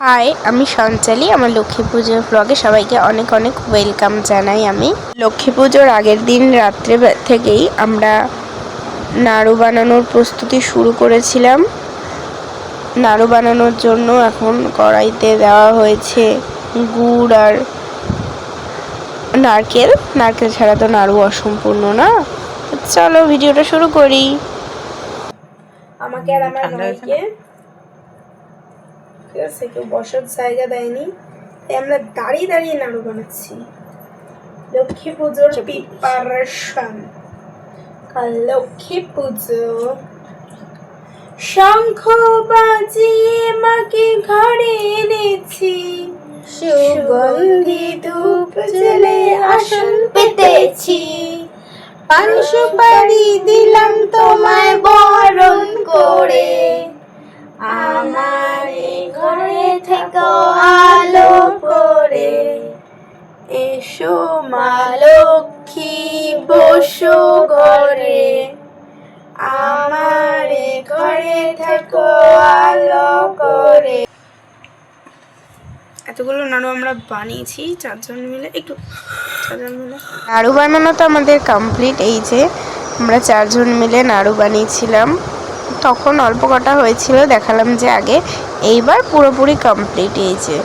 High আমি সঞ্চালি আমার লক্ষ্মী পুজোর ব্লগে সবাইকে অনেক অনেক ওয়েলকাম জানাই আমি। লক্ষ্মী পুজোর আগের দিন রাত্রে থেকেই আমরা নাড়ু বানানোর প্রস্তুতি শুরু করেছিলাম। নাড়ু বানানোর জন্য এখন কড়াইতে দেওয়া হয়েছে গুড় আর নারকেল। নারকেল ছাড়া তো নাড়ু অসম্পূর্ণ না। চলো ভিডিওটা শুরু করি। আমাকে আর আমার ভাইকে ঠিক আছে কেউ বসার জায়গা দেয়নি। তাই আমরা দাঁড়িয়ে দাঁড়িয়ে নাড়ু বানাচ্ছি। লক্ষ্মী পুজোর প্রিপারেশন। কাল লক্ষ্মী পুজো। শঙ্খ বাজিয়ে মাকে ঘরে এনেছি। সুগন্ধি ধূপ জ্বেলে আসন পেতেছি। পান সুপারি দিলাম তোমায় বরণ করে। আমার ঘরে থেকে আলো করে এসো মা লক্ষ্মী বসো ঘরে। আমার ঘরে থেকো আলো করে এতগুলো নাড়ু আমরা বানিয়েছি চারজন মিলে একটু চারজন মিলে। নাড়ু বানানো তো আমাদের কমপ্লিট এই যে আমরা চারজন মিলে নাড়ু বানিয়েছিলাম। তখন অল্প কটা হয়েছিল, দেখালাম যে আগে। এইবার পুরোপুরি কমপ্লিট এই যে।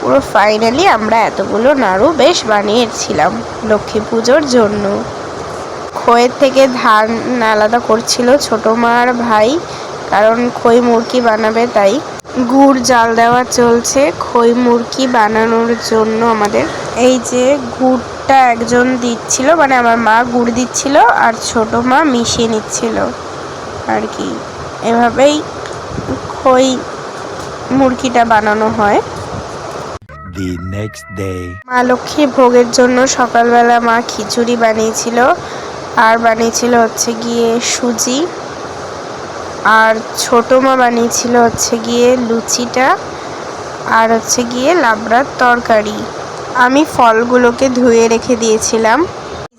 পুরো ফাইনালি আমরা এতগুলো নাড়ু বেশ বানিয়েছিলাম, লক্ষ্মী পুজোর জন্য। খইয়ের থেকে ধান আলাদা করছিল ছোটো মার ভাই, কারণ খই মুরকি বানাবে তাই। গুড় জাল দেওয়া চলছে, খই মুরকি বানানোর জন্য আমাদের। এই যে গুড়টা একজন দিচ্ছিল মানে আমার মা গুড় দিচ্ছিল আর ছোট মা মিশিয়ে নিচ্ছিল। আর কি। এভাবেই খই মুরকিটা বানানো হয়। The next day. মা লক্ষ্মী ভোগের জন্য সকালবেলা মা খিচুড়ি বানিয়েছিল। আর বানিয়েছিল হচ্ছে গিয়ে সুজি। আর ছোট মা বানিয়েছিল হচ্ছে গিয়ে লুচিটা। আর হচ্ছে গিয়ে লাবড়ার তরকারি। আমি ফলগুলোকে ধুয়ে রেখে দিয়েছিলাম।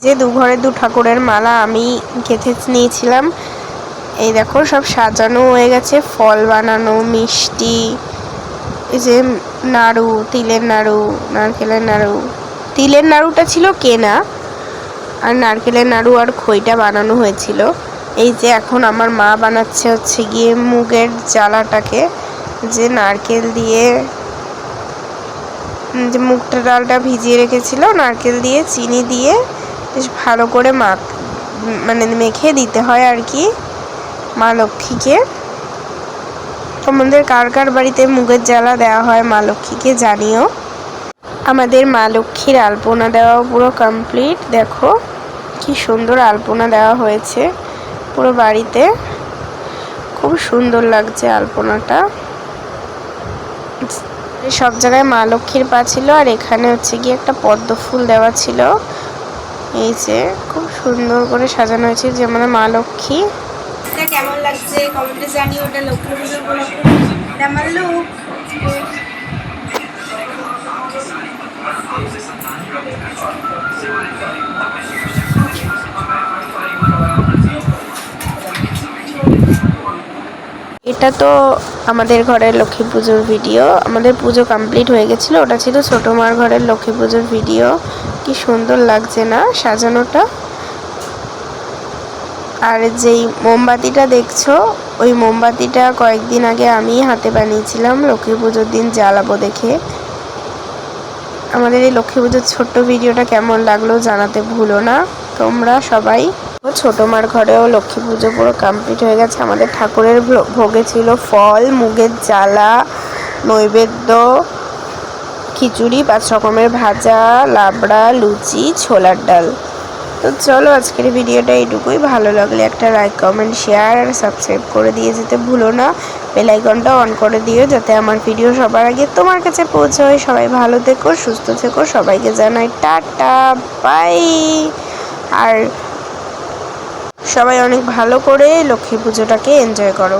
যে দু ঘরে দু ঠাকুরের মালা আমি গেঁথে নিয়েছিলাম। এই দেখো, সব সাজানো হয়ে গেছে, ফল বানানো, মিষ্টি, এই যে নাড়ু, তিলের নাড়ু, নারকেলের নাড়ু। তিলের নাড়ুটা ছিল কেনা, আর নারকেলের নাড়ু আর খইটা বানানো হয়েছিল। এই যে এখন আমার মা বানাচ্ছে হচ্ছে গিয়ে মুগের জ্বালাটাকে, যে নারকেল দিয়ে যে মুগটা ডালটা ভিজিয়ে রেখেছিল, নারকেল দিয়ে, চিনি দিয়ে, বেশ ভালো করে মাখ মানে মেখে দিতে হয় আর কি। মা লক্ষ্মীকে। তোমাদের কার কার বাড়িতে মুগের জ্বালা দেওয়া হয় মা লক্ষ্মীকে জানিও। আমাদের মা লক্ষ্মীর আলপনা দেওয়া পুরো কমপ্লিট দেখো কি সুন্দর আলপনা দেওয়া হয়েছে পুরো বাড়িতে। খুব সুন্দর লাগছে আলপনাটা। সব জায়গায় মা লক্ষ্মীর পা ছিল আর এখানে হচ্ছে গিয়ে একটা পদ্ম ফুল দেওয়া ছিল। এই যে খুব সুন্দর করে সাজানো হয়েছে। যেমন মা লক্ষ্মী এটা কেমন লাগছে? কমেন্টে জানি ওটা লক্ষ্মী পুজোর এটা আমার এটা তো আমাদের ঘরের লক্ষ্মী পুজোর ভিডিও আমাদের পুজো কমপ্লিট হয়ে গেছিল। ওটা ছিল ছোটো মার ঘরের লক্ষ্মী পুজোর ভিডিও কি সুন্দর লাগছে না সাজানোটা? আর যেই মোমবাতিটা দেখছ, ওই মোমবাতিটা কয়েকদিন আগে আমি হাতে বানিয়েছিলাম লক্ষ্মী পুজোর দিন জ্বালাবো দেখে। আমাদের এই লক্ষ্মী পুজোর ছোট্ট ভিডিওটা কেমন লাগল জানাতে ভুলো না। তোমরা সবাই ছোট মার ঘরেও লক্ষ্মী পুজো পুরো কমপ্লিট হয়ে গেছে। আমাদের ঠাকুরের ভোগে ছিল ফল, মুগের জ্বালা, নৈবেদ্য, খিচুড়ি, পাঁচ রকমের ভাজা, লাবড়া, লুচি, ছোলার ডাল। তো চলো আজকের ভিডিওটা এইটুকুই। ভালো লাগলে একটা লাইক কমেন্ট শেয়ার আর সাবস্ক্রাইব করে দিয়ে যেতে ভুলো না। বেল আইকনটা অন করে দিও যাতে আমার ভিডিও সবার আগে তোমার কাছে পৌঁছয়। সবাই ভালো থেকো, সুস্থ থেকো, সবাইকে জানাই টাটা বাই আর সবাই অনেক ভালো করে লক্ষ্মী পুজোটাকে এনজয় করো।